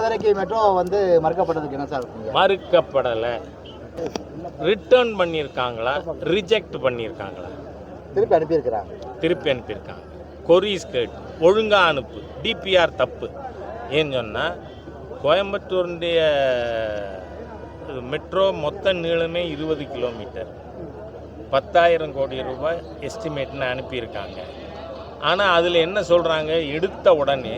மதுரைக்கு மெட்ரோ வந்து மறுக்கப்பட்டதுக்கு என்ன சார்? மறுக்கப்படலை. ரிட்டர்ன் பண்ணியிருக்காங்களா? ரிஜெக்ட் பண்ணியிருக்காங்களா? திருப்பி அனுப்பியிருக்கிறாங்க. திருப்பி அனுப்பியிருக்காங்க. கொரீஸ் கேட் ஒழுங்காக அனுப்பு. டிபிஆர் தப்பு. ஏன்னு சொன்னால் கோயம்புத்தூருடைய மெட்ரோ மொத்த நீளமே இருபது கிலோமீட்டர் பத்தாயிரம் கோடி ரூபாய் எஸ்டிமேட்னு அனுப்பியிருக்காங்க. ஆனால் அதில் என்ன சொல்கிறாங்க எடுத்த உடனே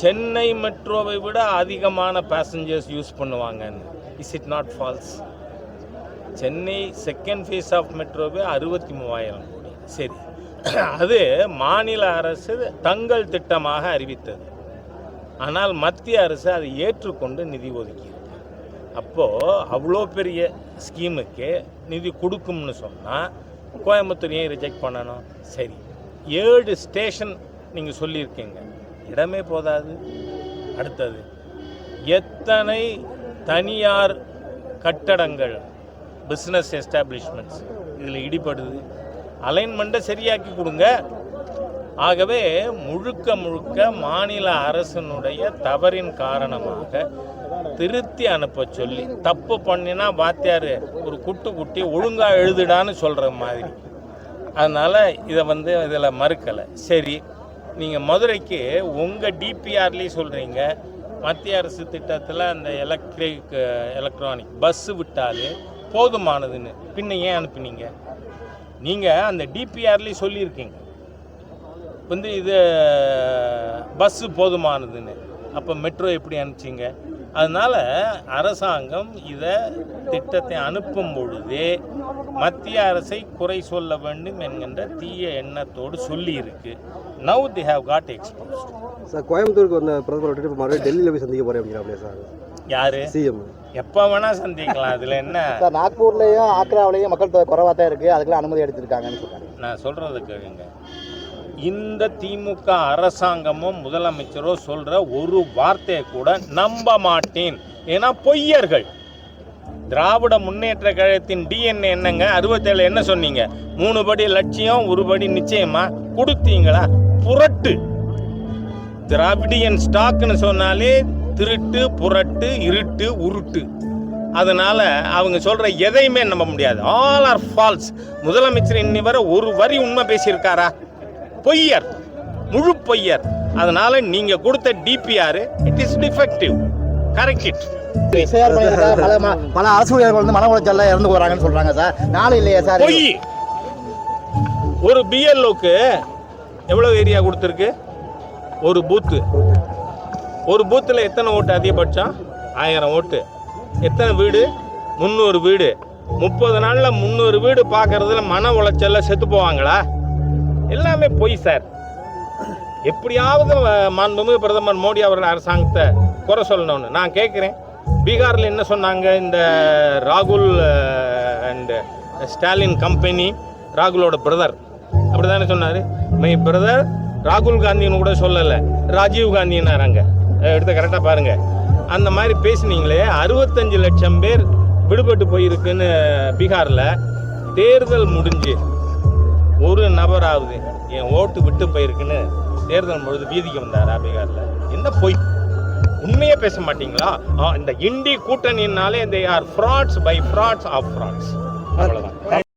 சென்னை மெட்ரோவை விட அதிகமான பேசஞ்சர்ஸ் யூஸ் பண்ணுவாங்கன்னு. Is it not false Chennai second phase of மெட்ரோவே அறுபத்தி மூவாயிரம் கோடி. சரி. அது மாநில அரசு தங்கள் திட்டமாக அறிவித்தது. ஆனால் மத்திய அரசு அதை ஏற்றுக்கொண்டு நிதி ஒதுக்கியிருக்கு. அப்போது அவ்வளோ பெரிய ஸ்கீமுக்கு நிதி கொடுக்கும்னு சொன்னால் கோயம்புத்தூர் ஏன் ரிஜெக்ட் பண்ணணும்? சரி. ஏழு ஸ்டேஷன் நீங்கள் சொல்லியிருக்கீங்க. இடமே போதாது. அடுத்தது எத்தனை தனியார் கட்டடங்கள் பிஸ்னஸ் எஸ்டாப்ளிஷ்மெண்ட்ஸ் இதில் இடிபடுது? அலைன்மெண்ட்டை சரியாக்கி கொடுங்க. ஆகவே முழுக்க முழுக்க மாநில அரசினுடைய தவறின் காரணமாக திருத்தி அனுப்ப சொல்லி தப்பு பண்ணினா வாத்தியார் ஒரு குட்டு குட்டி ஒழுங்காக எழுதுடான்னு சொல்கிற மாதிரி. அதனால் இதை வந்து இதில் மறுக்கலை. சரி நீங்கள் மதுரைக்கு உங்கள் டிபிஆர்லேயும் சொல்கிறீங்க மத்திய அரசு திட்டத்தில் அந்த எலக்ட்ரிக் எலக்ட்ரானிக் பஸ்ஸு விட்டாலே போதுமானதுன்னு. பின்ன ஏன் அனுப்புனீங்க? நீங்கள் அந்த டிபிஆர்லேயும் சொல்லியிருக்கீங்க. வந்து இது பஸ்ஸு போதுமானதுன்னு. அப்போ மெட்ரோ எப்படி அனுப்பிச்சிங்க? அதனால் அரசாங்கம் இதை திட்டத்தை அனுப்பும் பொழுதே மத்திய அரசை குறை சொல்ல வேண்டும் என்கின்ற தீய எண்ணத்தோடு சொல்லியிருக்கு. Now the have got exposed sir கோயம்புத்தூருக்கு வந்த பிரதமர் விட்டுட்டு மறுபடியும் டெல்லியில் போய் சந்திக்க போகிறேன் அப்படிங்கிறாப்லையா சார். யாரு? சிஎம். எப்போ வேணால் சந்திக்கலாம். அதில் என்ன? சார் நாக்பூர்லேயும் ஆக்ராவிலையும் மக்கள் தொகை குறைவாக தான் இருக்குது அதுக்கெல்லாம் அனுமதி எடுத்திருக்காங்கன்னு சொல்றாங்க நான் சொல்கிறத கேளுங்க. இந்த திமுக அரசாங்கமும் முதலமைச்சரோ சொல்கிற ஒரு வார்த்தையை கூட நம்ப மாட்டேன். ஏன்னா பொய்யர்கள். திராவிட முன்னேற்ற கழகத்தின் டிஎன்ஏ என்னங்க? அறுபத்தேழு என்ன சொன்னீங்க? மூணு படி லட்சியம் ஒரு படி நிச்சயமா? கொடுத்தீங்களா? புரட்டு. திராவிடியன் ஸ்டாக்னு சொன்னாலே திருட்டு புரட்டு இருட்டு உருட்டு. அதனால அவங்க சொல்ற எதையுமே நம்ப முடியாது. ஆல் ஆர் ஃபால்ஸ் முதலமைச்சர் இன்னி வரை ஒரு வரி உண்மை பேசியிருக்காரா? பொய்யர் முழு பொய்யர். அதனால நீங்க கொடுத்த DPR it is defective correct it பல அரசு ஊழியர்கள் வந்து மன உளைச்சல்ல இறந்து போகிறாங்கன்னு சொல்கிறாங்க சார். நாளை இல்லையா சார் பொய். ஒரு பிஎல்ஓக்கு எவ்வளவு ஏரியா கொடுத்துருக்கு? ஒரு பூத்து ஒரு பூத்தில் எத்தனை ஓட்டு அதிகபட்சம்? ஆயிரம் ஓட்டு. எத்தனை வீடு? முந்நூறு வீடு. முப்பது நாளில் முந்நூறு வீடு பார்க்கறதுல மன உளைச்சல்ல செத்து போவாங்களா? எல்லாமே பொய் சார். எப்படியாவது மாண்புமிகு பிரதமர் மோடி அவர்கள் அரசாங்கத்தை குறை சொல்லணும்னு. நான் கேட்குறேன். பீகாரில் என்ன சொன்னாங்க? இந்த ராகுல் அண்டு ஸ்டாலின் கம்பெனி ராகுலோட பிரதர் அப்படி தானே சொன்னார்? மை பிரதர் ராகுல் காந்தின்னு கூட சொல்லலை. ராஜீவ் காந்தின்னாராங்க. அஹ், எடுத்து கரெக்டாக பாருங்க. அந்த மாதிரி பேசுனீங்களே அறுபத்தஞ்சு லட்சம் பேர் விடுபட்டு போயிருக்குன்னு பீகாரில். தேர்தல் முடிஞ்சு. ஒரு நபராவது என் ஓட்டு விட்டு போயிருக்குன்னு தேர்தல் பொழுது வீதிக்கு வந்தார் அபிகாரில். என்ன பொய்? உண்மையே பேச மாட்டீங்களா? ஆ, இந்த indie கூட்டணினாலே they are frauds by frauds of frauds அவ்வளோதான்